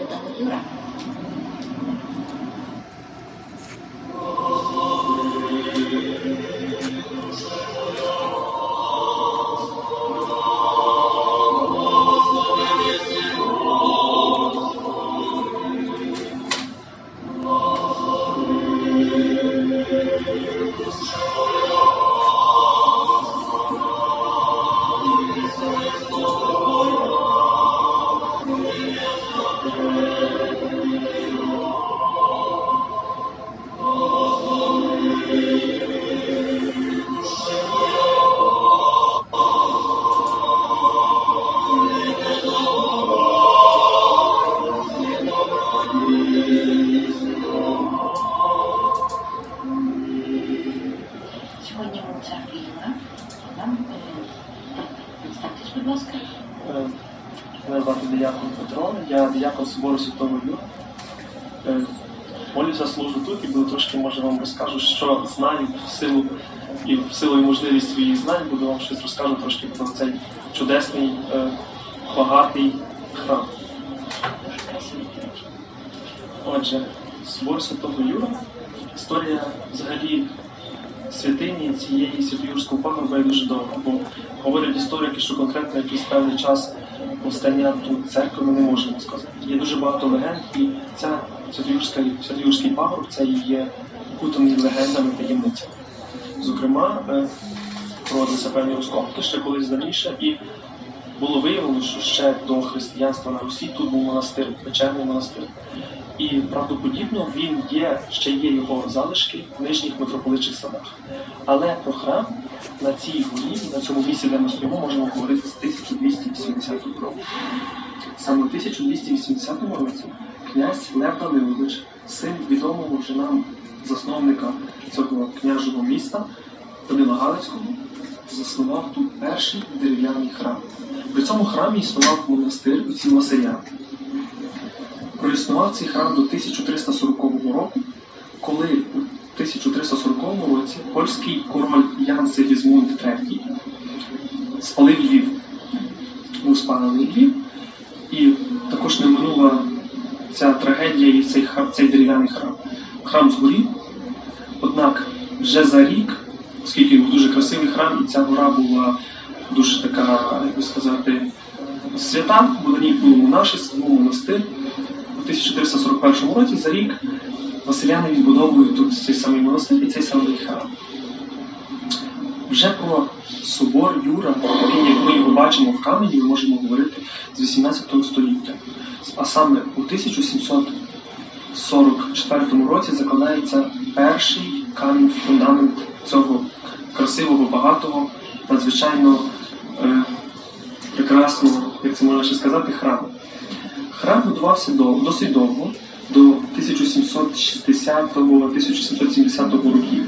Святого Юра. Сьогодні будь ласка. Е, Мене звати Діякон Петро, я діякон собору Святого Юра. Е, Молюся служу тут і буду трошки, може, вам розкажу, що знаю в силу і в силу і можливість своїх знань, буду вам щось розкажу трошки про цей чудесний, е, багатий храм. Отже, собор Святого Юра, історія взагалі святині цієї святоюрського пану байдуже дуже довга, бо говорять історики, що конкретно якийсь певний час повстання тут церкви ми не можемо сказати. Є дуже багато легенд, і ця святоюрський пагорб це і є кутаний легендами таємницями. Зокрема, е, проводилися певні розкопки ще колись давніше, і було виявлено, що ще до християнства на Русі тут був монастир, печерний монастир. І правдоподібно він є, ще є його залишки в нижніх митрополичих садах. Але про храм на цій горі, на цьому місці, де ми стоїмо, можемо говорити з 1280 року. Саме в 1280 році князь Лев Данилович, син відомого вже нам засновника цього княжого міста Данила Галицького, заснував тут перший дерев'яний храм. При цьому храмі існував монастир у Василя. Проіснував цей храм до 1340 року, коли у 1340 році польський король Ян Сигізмунд III спалив Львів. Був спалений Львів, і також не минула ця трагедія і цей, цей дерев'яний храм. Храм згорів, однак вже за рік, оскільки дуже красивий храм, і ця гора була дуже така, як би сказати, свята, бо на ній було монашество, монастир. У 1441 році за рік Василяни відбудовують тут цей самий монастир і цей самий храм. Вже про собор Юра, як ми його бачимо в камені, ми можемо говорити з 18 століття. А саме у 1744 році закладається перший камінь фундамент цього красивого, багатого, надзвичайно е, прекрасного, як це можна ще сказати, храму. Храм будувався до, досить довго, до 1760-1770 років.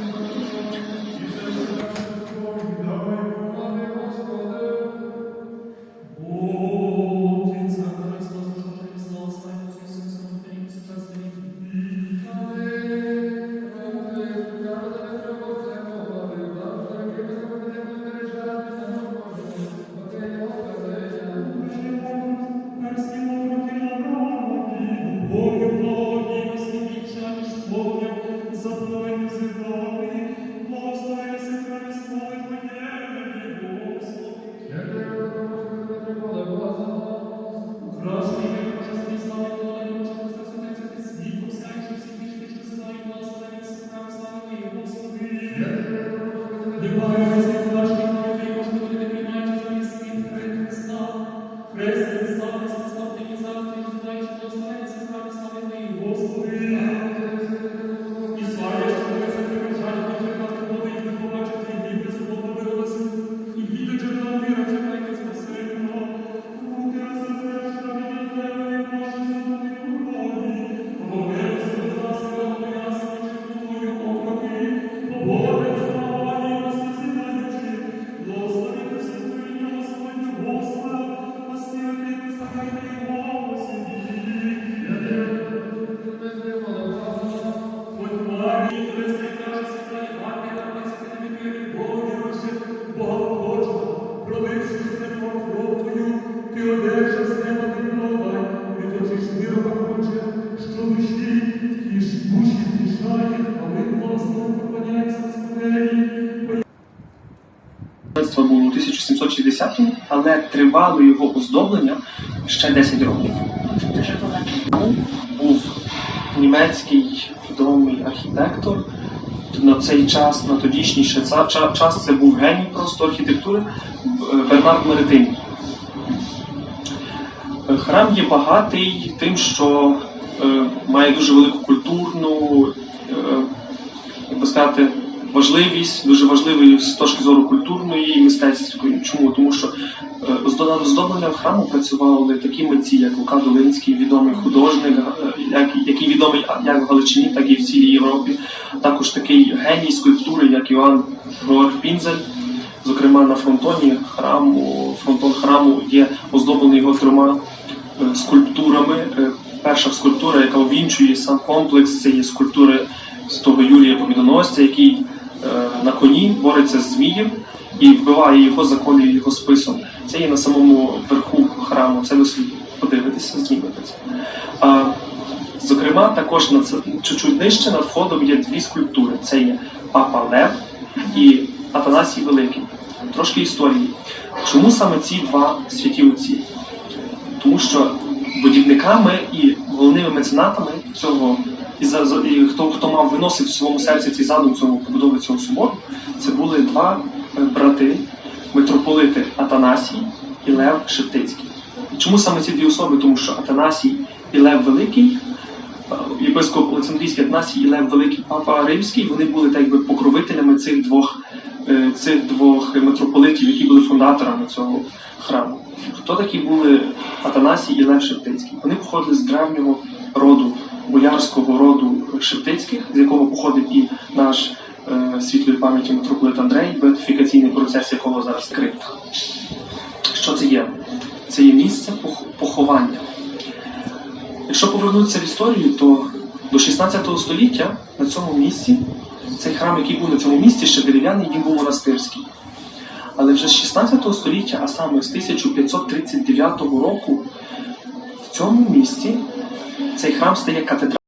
Але тривало його оздоблення ще 10 років. Був німецький відомий архітектор. На цей час, на тодішній ще час, це був геній просто архітектури Бернард Меретин. Е, Храм є багатий тим, що е, має дуже велику культурну, е, як би сказати, важливість, дуже важливий з точки зору культурної і мистецької. Чому? Тому що е, з над храму працювали такі митці, як Лука Долинський, відомий художник, е, як, який відомий як в Галичині, так і в цілій Європі. Також такий геній скульптури, як Іван Георг Пінзель. Зокрема, на фронтоні храму, фронтон храму є оздоблений його трьома е, скульптурами. Е, Перша скульптура, яка увінчує сам комплекс, це є скульптури святого Юрія Побідоносця, який е, на коні бореться з змієм і вбиває його, заколює його списом. Це є на самому верху храму. Це ви собі подивитеся, знімете це. Зокрема, також на це чуть-чуть нижче над входом є дві скульптури: це є Папа Лев і Атанасій Великий. Трошки історії. Чому саме ці два святі отці? Тому що будівниками і головними меценатами цього, і, за, і хто, хто мав виносити в своєму серці цей задум цього побудови цього собору, це були два е, брати, митрополити Атанасій і Лев Шептицький. Чому саме ці дві особи? Тому що Атанасій і Лев Великий, е, єпископ Олександрійський Атанасій і Лев Великий Папа Римський, вони були так би покровителями цих двох, е, цих двох митрополитів, які були фундаторами цього храму. Хто такі були Атанасій і Лев Шептицький? Вони походили з древнього роду, боярського роду Шептицьких, з якого походить і наш е, світлої пам'яті митрополит Андрей, беатифікаційний процес якого зараз скрит. Що це є? Це є місце поховання. Якщо повернутися в історію, то до 16 століття на цьому місці, цей храм, який був на цьому місці, ще дерев'яний, він був монастирський. Але вже з 16 століття, а саме з 1539 року, в цьому місці цей храм стає катедральним.